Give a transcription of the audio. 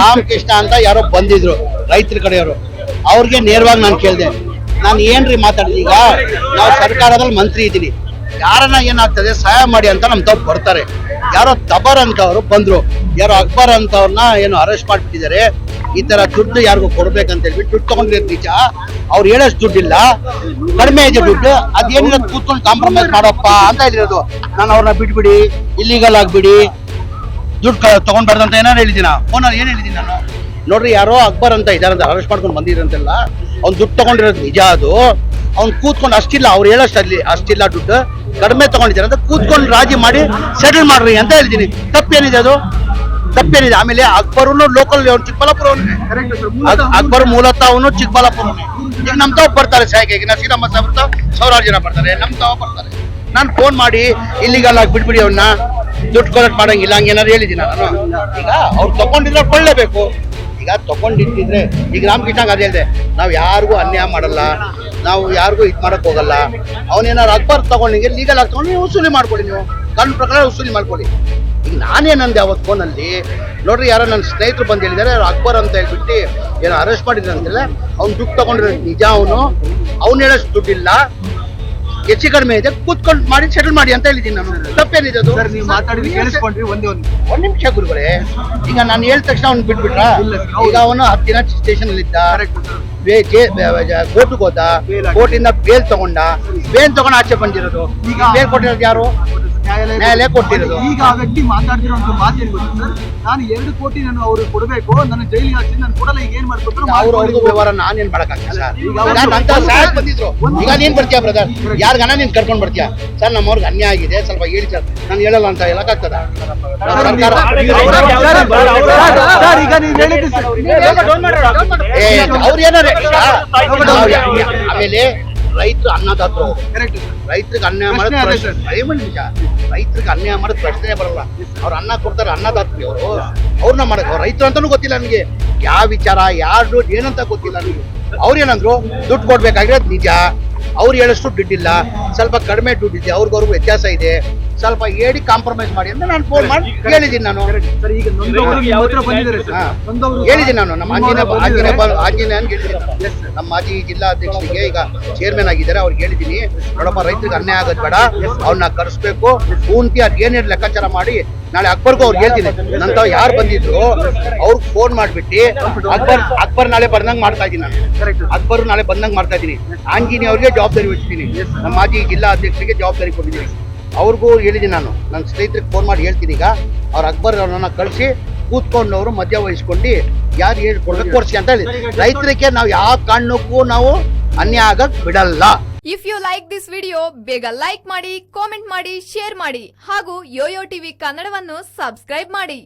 ರಾಮಕೃಷ್ಣ ಅಂತ ಯಾರೋ ಬಂದಿದ್ರು ರೈತರ ಕಡೆಯವರು. ಅವ್ರಿಗೆ ನೇರವಾಗಿ ನಾನು ಕೇಳಿದೆ, ನಾನು ಏನ್ರಿ ಮಾತಾಡಿದೆ, ಈಗ ನಾವು ಸರ್ಕಾರದಲ್ಲಿ ಮಂತ್ರಿ ಇದ್ದೀನಿ. ಯಾರನ್ನ ಏನಾಗ್ತದೆ ಸಹಾಯ ಮಾಡಿ ಅಂತ ನಮ್ ತಪ್ಪು ಬರ್ತಾರೆ. ಯಾರೋ ತಬರ್ ಅವರು ಬಂದ್ರು. ಯಾರೋ ಅಕ್ಬರ್ ಅಂತವ್ರನ್ನ ಏನು ಅರೆಸ್ಟ್ ಮಾಡ್ಬಿಟ್ಟಿದ್ದಾರೆ. ಈ ತರ ದುಡ್ಡು ಯಾರಿಗೂ ಕೊಡ್ಬೇಕಂತ ಹೇಳ್ಬಿಟ್ಟು ದುಡ್ಡು ತಗೊಂಡಿರೋದು ನಿಜ. ಅವ್ರು ಹೇಳೋಷ್ಟು ದುಡ್ಡಿಲ್ಲ. ಕಡಿಮೆ ಇದೆ ದುಡ್ಡು. ಅದೇನಿರೋದು ಕೂತ್ಕೊಂಡು ಕಾಂಪ್ರಮೈಸ್ ಮಾಡಪ್ಪ ಅಂತ ಹೇಳಿರೋದು. ನಾನು ಅವ್ರನ್ನ ಬಿಟ್ಬಿಡಿ ಇಲ್ಲಿಗಲ್ ಆಗ್ಬಿಡಿ. ದುಡ್ಡು ತಗೊಂಡ್ಬಾರ್ದು ಅಂತ ಏನಾರು ಹೇಳಿದ್ದೀನ ಫೋನಲ್ಲಿ ಏನು ಹೇಳಿದ್ದೀನಿ ನಾನು? ನೋಡ್ರಿ, ಯಾರೋ ಅಕ್ಬರ್ ಅಂತ ಇದಾರಂತ ಅರೆಸ್ಟ್ ಮಾಡ್ಕೊಂಡು ಬಂದಿರಂತೆಲ್ಲ ಅವ್ನು ದುಡ್ಡು ತಗೊಂಡಿರೋದು ನಿಜ ಅದು. ಅವ್ನು ಕೂತ್ಕೊಂಡು ಅಷ್ಟಿಲ್ಲ, ಅವ್ರು ಹೇಳೋಷ್ಟು ಅಷ್ಟಿಲ್ಲ ದುಡ್ಡು. ಕಡಿಮೆ ತಗೊಂಡಿದ್ದಾರೆ ಅಂತ ಕೂತ್ಕೊಂಡು ರಾಜಿ ಮಾಡಿ ಸೆಟಲ್ ಮಾಡ್ರಿ ಅಂತ ಹೇಳ್ತೀನಿ ತಪ್ಪೇನಿದೆ ಅದು? ತಪ್ಪೇನಿದೆ. ಆಮೇಲೆ ಅಕ್ಬರ್ ಲೋಕಲ್ ಚಿಕ್ಕಬಳ್ಳಾಪುರ ಅಕ್ಬರ್ ಮೂಲತಃ ಅವನು ಚಿಕ್ಕಬಳ್ಳಾಪುರ ಈಗ ನಮ್ಮ ತಾವ್ ಬರ್ತಾರೆ ನಸೀರಮ್ಮ ಸಾಹೇಬ್ರ ತಾವ್ ಸಾವಿರಾರು ಜನ ಬರ್ತಾರೆ. ನಮ್ಮ ತಾವ ಬರ್ತಾರೆ. ನಾನು ಫೋನ್ ಮಾಡಿ, ಇಲ್ಲಿಗಲ್ಲ ಬಿಟ್ಬಿಡಿ ಅವನ್ನ ದುಡ್ಡು ಕಲೆಕ್ಟ್ ಮಾಡಂಗಿಲ್ಲ ಹಂಗೆ ಏನಾದ್ರು ಹೇಳಿದ್ದೀನಿ ನಾನು. ಈಗ ಅವ್ರು ತಗೊಂಡಿದ್ರೆ ಕೊಳ್ಳೇಬೇಕು ಈಗ ತಗೊಂಡಿಟ್ಟಿದ್ರೆ, ಈಗ ರಾಮಕೃಷ್ಣ ಅದೇ ಹೇಳಿದೆ, ನಾವು ಯಾರಿಗೂ ಅನ್ಯಾಯ ಮಾಡಲ್ಲ, ನಾವು ಯಾರಿಗೂ ಇದು ಮಾಡಕ್ ಹೋಗಲ್ಲ. ಅವನೇನಾರು ಅಕ್ಬರ್ ತಗೊಂಡಿಗೆ ಲೀಗಲ್ ಆಗಿ ತಗೊಂಡು ನೀವು ವಸೂಲಿ ಮಾಡ್ಕೊಳ್ಳಿ ನೀವು. ಕಾನೂನು ಪ್ರಕಾರ ವಸೂಲಿ ಮಾಡ್ಕೊಳ್ಳಿ ಈಗ ನಾನೇನಂದೆ ಅವತ್ತು ಫೋನಲ್ಲಿ, ನೋಡ್ರಿ ಯಾರೋ ನನ್ನ ಸ್ನೇಹಿತರು ಬಂದು ಹೇಳಿದ್ದಾರೆ ಅಕ್ಬರ್ ಅಂತ ಹೇಳ್ಬಿಟ್ಟು ಏನೋ ಅರೆಸ್ಟ್ ಮಾಡಿದ್ರು ಅವ್ನು ದುಡ್ಡು ತಗೊಂಡಿರೋ ನಿಜ ಅವನು? ಅವ್ನು ಹೇಳೋಷ್ಟು ದುಡ್ಡಿಲ್ಲ. ಹೆಚ್ಚು ಕಡಿಮೆ ಇದೆ ಕೂತ್ಕೊಂಡು ಮಾಡಿ ಸೆಟಲ್ ಮಾಡಿ ಅಂತ ಹೇಳಿದ್ದೀನಿ ನಾನು. ತಪ್ಪೇನಿದೆ ಅದು? ಸರ್ ನೀವು ಮಾತಾಡಿದ್ರೆ ಕೇಳಿಸ್ಕೊಂಡ್ರಿ ಒಂದೇ ಒಂದು ಒಂದ್ ನಿಮಿಷ ಗುರುಗಳೇ ಈಗ ನಾನು ಹೇಳಿದ ತಕ್ಷಣ ಅವ್ನು ಬಿಟ್ಬಿಟ್ರ? ಈಗ ಅವನು ಹತ್ತು ದಿನ ಸ್ಟೇಷನ್ ಅಲ್ಲಿ ಇದ್ದ ಕೋರ್ಟ್ಗೆ ಹೋದ. ಕೋರ್ಟಿಂದ ಬೇಲ್ ತಗೊಂಡ ಬೇಲ್ ತಗೊಂಡು ಆಚೆ ಬಂದಿರೋದು. ಈಗ ಬೇಲ್ ಕೊಟ್ಟಿರೋದು ಯಾರು? ನ್ಯಾಯಾಲಯ ಕೊಟ್ಟಿರೋದು. ಈಗ ಆ ವ್ಯಕ್ತಿ ಮಾತಾಡ್ತಿರೋ ಒಂದು ಮಾತೇನು ಗೊತ್ತಾ ಸರ್? ನಾನು ಎರಡು ಕೋಟಿ ನಾನು ಅವ್ರಿಗೆ ಕೊಡಬೇಕು ನನ್ನ ಜೈಲಿಗೆ ಹಾಕಿ ನಾನು ಕೊಡಲ್ಲ ಈಗ ಏನ್ ಮಾಡ್ಕೊತಾರೆ ಅವ್ರು ಅವ್ರದ್ದು ವ್ಯವಹಾರ ನಾನೇನ್ ಮಾಡಕ್ಕಾಗಲ್ಲ ಸರ್? ಬಂದಿದ್ರು. ಈಗ ನೀನ್ ಬರ್ತೀಯ ಬ್ರದರ್ ಯಾರ್ಗನ ನೀನ್ ಕರ್ಕೊಂಡ್ ಬರ್ತೀಯ? ಸರ್ ನಮ್ಮವ್ರಿಗೆ ಅನ್ಯಾಯ ಆಗಿದೆ ಸ್ವಲ್ಪ ಹೇಳಿ ಸರ್. ನಾನು ಹೇಳಲ್ಲ ಅಂತ ಹೇಳಕ್ಕಾಗ್ತದ ಅವ್ರು ಏನಾರ ಆಮೇಲೆ ರೈತರು ಅನ್ನದಾತ್ರ ರೈತರಿಗೆ ಅನ್ಯಾಯ ಮಾಡೋದು ನಿಜ ರೈತರಿಗೆ ಅನ್ಯಾಯ ಮಾಡೋದು ಪ್ರಶ್ನೆ ಬರಲ್ಲ. ಅವ್ರು ಅನ್ನ ಕೊಡ್ತಾರೆ ಅನ್ನದಾತ್ರಿ ಅವರು. ಅವ್ರನ್ನ ಮಾಡಕ್ ರೈತರು ಅಂತಾನು ಗೊತ್ತಿಲ್ಲ ನನಗೆ. ಯಾವ ವಿಚಾರ ಯಾರು ಏನಂತ ಗೊತ್ತಿಲ್ಲ ನನಗೆ. ಅವ್ರು ಏನಂದ್ರು ದುಡ್ಡು ಕೊಡ್ಬೇಕಾಗಿರೋದು ನಿಜ. ಅವ್ರು ಹೇಳಷ್ಟು ದುಡ್ಡಿಲ್ಲ. ಸ್ವಲ್ಪ ಕಡಿಮೆ ದುಡ್ಡಿದೆ. ಅವ್ರಿಗವ್ರಿಗೂ ವ್ಯತ್ಯಾಸ ಇದೆ. ಸ್ವಲ್ಪ ಹೇಳಿ ಕಾಂಪ್ರಮೈಸ್ ಮಾಡಿ ಅಂತ ನಾನು ಫೋನ್ ಮಾಡಿ ಹೇಳಿದ್ದೀನಿ ನಾನು. ಸರ್ ಈಗ ನೊಂದವರು ನಿಮ್ಮ ಬಂದಿದ್ದಾರೆ ಸರ್ ಹಾ. ನೊಂದವರು ಹೇಳಿದ್ದೀನಿ ನಾನು ನಮ್ಮ ಆಂಜನೇಯ ಆಂಜನೇಯ ಹತ್ರ ಆಂಜನೇಯ ಅಂತ ಆಂಜನೇಯನ್ಗೆ ಹೇಳಿದ್ದೀನಿ ನಮ್ಮ ಮಾಜಿ ಜಿಲ್ಲಾ ಅಧ್ಯಕ್ಷರಿಗೆ ಈಗ ಚೇರ್ಮನ್ ಆಗಿದ್ದಾರೆ ಅವ್ರಿಗೆ ಹೇಳಿದ್ದೀನಿ. ನೋಡಪ್ಪ ರೈತರಿಗೆ ಅನ್ಯಾಯ ಆಗೋದು ಬೇಡ. ಅವ್ರನ್ನ ಕರೆಸ್ಬೇಕು. ಪೂರ್ತಿ ಅದ್ ಏನೇನು ಲೆಕ್ಕಾಚಾರ ಮಾಡಿ ನಾಳೆ ಅಕ್ಬರ್ಗೂ ಅವ್ರು ಹೇಳ್ತೀನಿ. ನಂತ ಯಾರು ಬಂದಿದ್ರು ಅವ್ರಿಗೆ ಫೋನ್ ಮಾಡಿಬಿಟ್ಟು ಅಕ್ಬರ್ ಅಕ್ಬರ್ ನಾಳೆ ಬಂದಂಗೆ ಮಾಡ್ತಾ ಇದ್ದೀನಿ ನಾನು. ಕರೆಕ್ಟ್ ಅಕ್ಬರ್ ನಾಳೆ ಬಂದಂಗೆ ಮಾಡ್ತಾ ಇದ್ದೀನಿ. ಆಂಜನೇಯ ಅವ್ರಿಗೆ ಜವಾಬ್ದಾರಿ ವಹಿಸ್ತೀನಿ. ನಮ್ಮ ಮಾಜಿ ಜಿಲ್ಲಾ ಅಧ್ಯಕ್ಷರಿಗೆ ಜವಾಬ್ದಾರಿ ಕೊಟ್ಟಿದ್ದೀನಿ. ಅವ್ರಿಗೂ ಹೇಳಿದ್ದೀನಿ ನಾನು. ನನ್ನ ಸ್ನೇಹಿತರಿಗೆ ಫೋನ್ ಮಾಡಿ ಹೇಳ್ತೀನಿ ಈಗ. ಅವ್ರ ಅಕ್ಬರ್ ಅವ್ರನ್ನ ಕಳಿಸಿ ಕೂತ್ಕೊಂಡವರು ಮಧ್ಯ ವಹಿಸ್ಕೊಂಡು ಯಾರು ಹೇಳ್ಕೊಡ್ಬೇಕು ಕೊಡ್ಸಿ ಅಂತ ಹೇಳಿ ರೈತರಿಗೆ ನಾವು ಯಾವ ಕಾರಣಕ್ಕೂ ನಾವು ಅನ್ಯ ಆಗಕ್ ಬಿಡಲ್ಲ. If you like this video ಬೇಗ ಲೈಕ್ ಮಾಡಿ ಕಾಮೆಂಟ್ ಮಾಡಿ ಶೇರ್ ಮಾಡಿ ಹಾಗೂ ಯೋಯೋ ಟಿವಿ ಕನ್ನಡವನ್ನು ಸಬ್ಸ್ಕ್ರೈಬ್ ಮಾಡಿ.